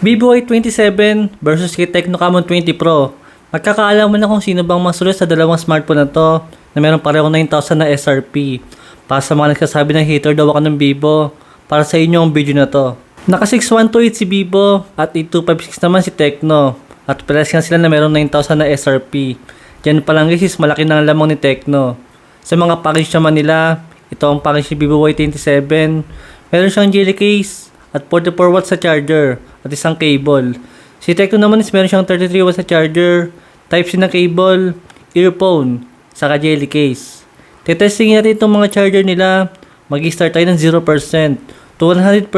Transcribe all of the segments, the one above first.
Vivo Y27 versus kay Tecno Camon 20 Pro. Magkakaalaman na kung sino bang masulit sa dalawang smartphone na to na meron pareho 9,000 na SRP. Para sa mga nagsasabi ng hater daw ako ng Vivo, para sa inyo ang video na to. Naka 6128 si Vivo at 8256 naman si Tecno. At pares nga sila na meron 9,000 na SRP. Diyan pa lang guys is malaki ang lamang ni Tecno. Sa mga package naman nila, ito ang package ni Vivo Y27. Meron siyang jelly case at 44 watts sa charger at isang cable. Si Tecno naman is meron siyang 33 watts sa charger, Type-C na cable, earphone, saka jelly case. Tetesting natin itong mga charger nila. Mag-start tayo ng 0% to 100%.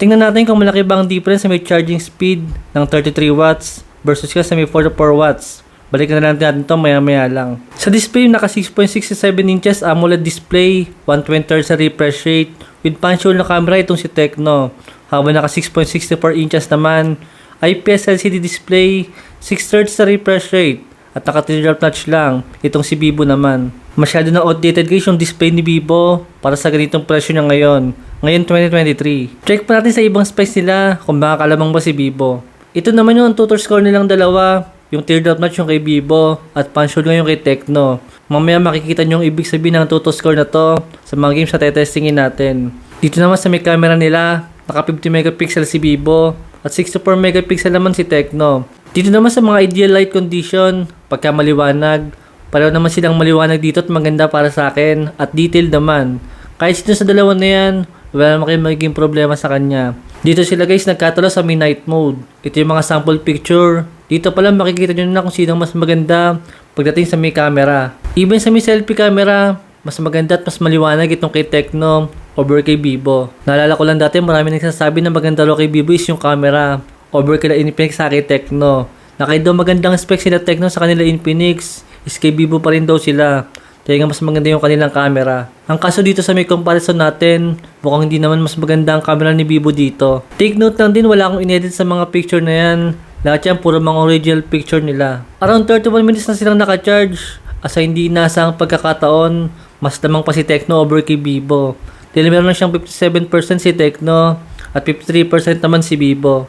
Tingnan natin kung malaki ba ang difference sa may charging speed ng 33 watts versus ka sa may 44 watts. Balikan na lang natin ito maya maya lang. Sa display, naka 6.67 inches AMOLED display, 120 Hz sa refresh rate, with punch hole na camera itong si Tecno. Habang naka 6.64 inches naman, IPS LCD display, 6 Hz sa refresh rate, at naka teardrop notch lang, itong si Vivo naman. Masyado na outdated guys yung display ni Vivo para sa ganitong presyo niya ngayon. Ngayon 2023. Check pa natin sa ibang specs nila kung makakalamang ba si Vivo. Ito naman yung tutor score nilang dalawa. Yung teardrop notch yung kay Vivo at hole yung kay Tecno. Mamaya makikita nyo yung ibig sabihin ng tutor score na to sa mga games na tetestingin natin. Dito naman sa may camera nila, naka 50 megapixel si Vivo at 64 megapixel naman si Tecno. Dito naman sa mga ideal light condition, pagka maliwanag, pareho naman silang maliwanag dito at maganda para sa akin at detailed naman. Kahit sino sa dalawa na yan, wala naman kayo magiging problema sa kanya. Dito sila guys nagkatalo sa may night mode. Ito yung mga sample picture. Dito pa lang makikita nyo na kung sino mas maganda pagdating sa may camera. Even sa may selfie camera, mas maganda at mas maliwanag itong kay Tecno over kay Vivo. Naalala ko lang dati marami nagsasabi na maganda raw kay Vivo is yung camera over kay Infinix sa kay Tecno. Na daw magandang specs sila Tecno sa kanila Infinix, is kay Vivo pa rin daw sila. Kaya nga mas maganda yung kanilang camera. Ang kaso dito sa may comparison natin, mukhang hindi naman mas maganda ang camera ni Vivo dito. Take note lang din, wala akong inedit sa mga picture na yan. Lahat yan, puro mga original picture nila. Around 31 minutes na silang nakacharge. Asa hindi inaasang pagkakataon, mas lamang pa si Tecno over kay Vivo. Dahil meron na siyang 57% si Tecno at 53% naman si Vivo.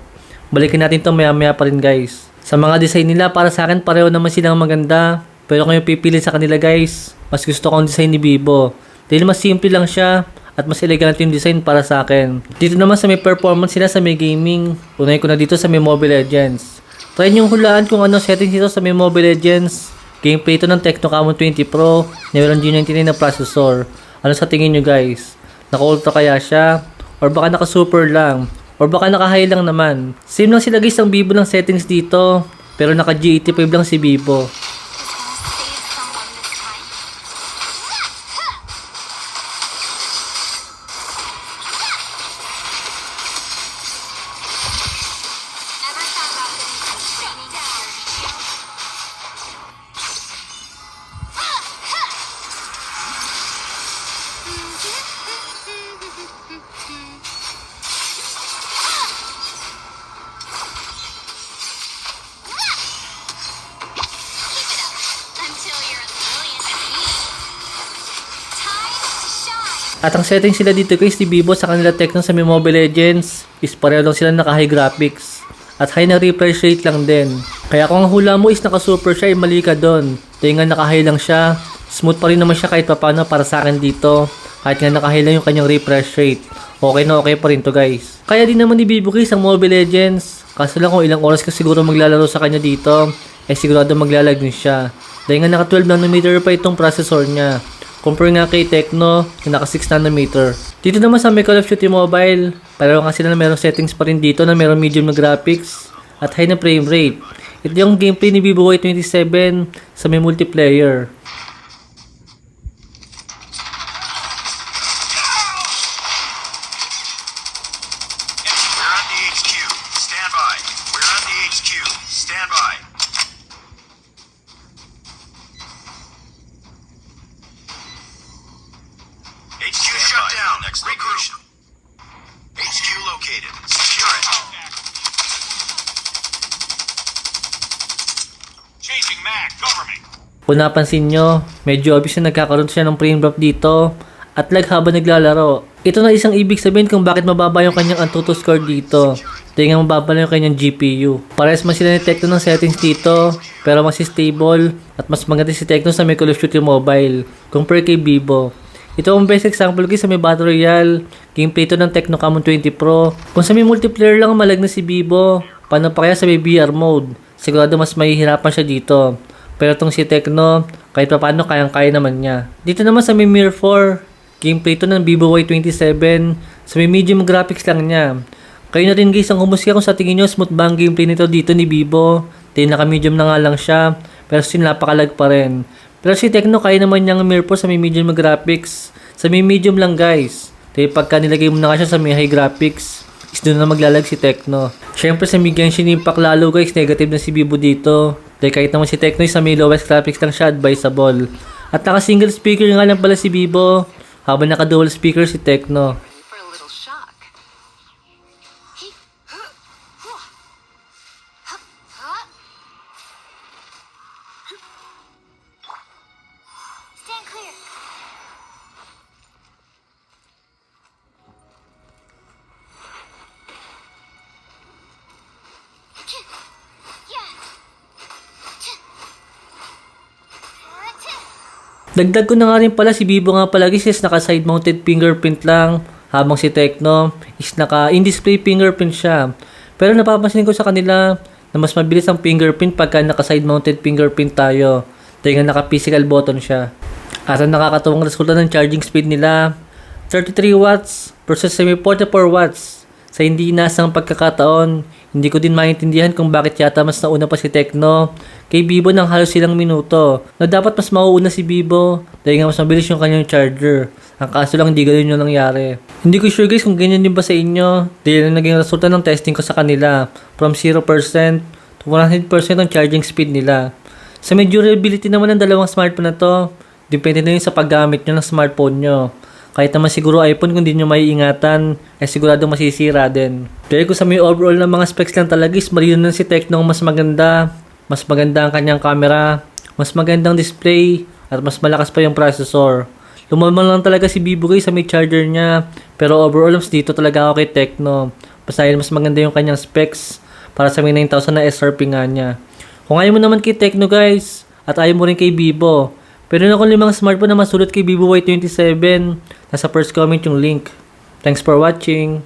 Balikin natin to maya maya pa rin guys. Sa mga design nila, para sa akin pareho naman silang maganda. Pero kung yung pipili sa kanila guys, mas gusto ko ang design ni Vivo. Dahil mas simple lang siya at mas elegant yung design para sa akin. Dito naman sa may performance sila sa may gaming, unahin ko na dito sa may Mobile Legends. Try nyo hulaan kung ano settings dito sa may Mobile Legends. Gameplay ito ng Tecno Camon 20 Pro na meron G99 na processor. Ano sa tingin nyo guys? Naka-ultra kaya siya? Or baka naka-super lang? Or baka naka-high lang naman? Same lang sila guys ang Vivo ng settings dito. Pero naka G85 lang si Vivo. At ang setting sila dito guys ni Vivo sa kanila Tecno sa Mobile Legends is pareho lang sila naka high graphics. At high na refresh rate lang din. Kaya kung ang hula mo is naka super siya, ay mali ka doon. Dahil nga naka high lang siya, smooth pa rin naman siya kahit papano para sa akin dito. Kahit nga naka high lang yung kanyang refresh rate. Okay na okay pa rin to guys. Kaya din naman ni Vivo guys ang Mobile Legends. Kaso lang kung ilang oras ka siguro maglalaro sa kanya dito, eh sigurado maglalag din siya. Dahil nga naka 12 nanometer pa itong processor niya. Compare nga kay Tecno, yung naka 6 nanometer. Dito naman sa Call of Duty Mobile, pareho nga sila na merong settings pa rin dito na merong medium na graphics at high na frame rate. Ito yung gameplay ni Vivo Y27 sa may multiplayer. HQ shut down. Next location. HQ located. Secure it. Chasing Mac. Cover me. Kung napansin nyo, medyo obvious na nagkakaroon siya ng frame drop dito at lag habang naglalaro. Ito na isang ibig sabihin kung bakit mababa yung kanyang Antutu score dito. Dahil nga mababa lang yung kanyang GPU. Parehas man sila ni Tecno ng settings dito, pero mas stable at mas maganda si Tecno sa may Call of Duty Mobile compare kay Vivo. Ito ang best example guys sa may Battle Royale, gameplay to ng Tecno Camon 20 Pro. Kung sa may multiplayer lang malag na si Vivo, paano pa kaya sa may VR mode? Sigurado mas mahihirapan siya dito. Pero tong si Tecno, kahit pa paano kayang-kaya naman niya. Dito naman sa may Mirror 4, gameplay to ng Vivo Y27, sa may medium graphics lang niya. Kayo na rin guys ang humusga kung sa tingin nyo smooth ba ang gameplay nito dito ni Vivo. Dahil naka-medium na nga lang siya, pero still napakalag pa rin. Pero si Tecno kaya naman niyang mirror sa may medium graphics. Sa may medium lang guys. Dahil pagka nilagay mo na nga siya sa may high graphics, is doon na maglalag si Tecno. Siyempre sa may Genshin Impact lalo guys, negative na si Vivo dito. Dahil kahit naman si Tecno sa may lowest graphics lang siya, advisable. At naka single speaker nga lang pala si Vivo, habang naka dual speaker si Tecno. Dagdag ko na nga rin pala si Vivo nga pala guys is naka side mounted fingerprint lang habang si Tecno is naka in-display fingerprint siya. Pero napapansin ko sa kanila na mas mabilis ang fingerprint pagka naka side mounted fingerprint tayo. Nga naka physical button siya. At ang nakakatuwang resulta ng charging speed nila 33 watts versus sa may 44 watts. Sa hindi inasang pagkakataon, hindi ko din maintindihan kung bakit yata mas nauna pa si Tecno kay Bibo ng halos silang minuto na dapat mas mauuna si Bibo dahil nga mas mabilis yung kanyang charger. Ang kaso lang hindi ganun yung nangyari. Hindi ko sure guys kung ganyan din ba sa inyo dahil yung naging resulta ng testing ko sa kanila from 0% to 100% ang charging speed nila. Sa may durability naman ng dalawang smartphone na to, depende na yun sa paggamit nyo ng smartphone nyo. Kahit naman siguro iPhone kung di nyo maiingatan, ay sigurado masisira din. Dahil kung sa may overall na mga specs lang talaga is marino na si Tecno mas maganda, mas maganda ang kanyang camera, mas magandang display, at mas malakas pa yung processor. Lumaman lang talaga si Vivo guys sa may charger niya, pero overall mas dito talaga ako kay Tecno. Basta mas maganda yung kanyang specs para sa may 9,000 na SRP nga niya. Kung ayaw mo naman kay Tecno guys, at ayaw mo rin kay Vivo, pero na akong limang smartphone na masulot kay Vivo Y27. Nasa first comment yung link. Thanks for watching.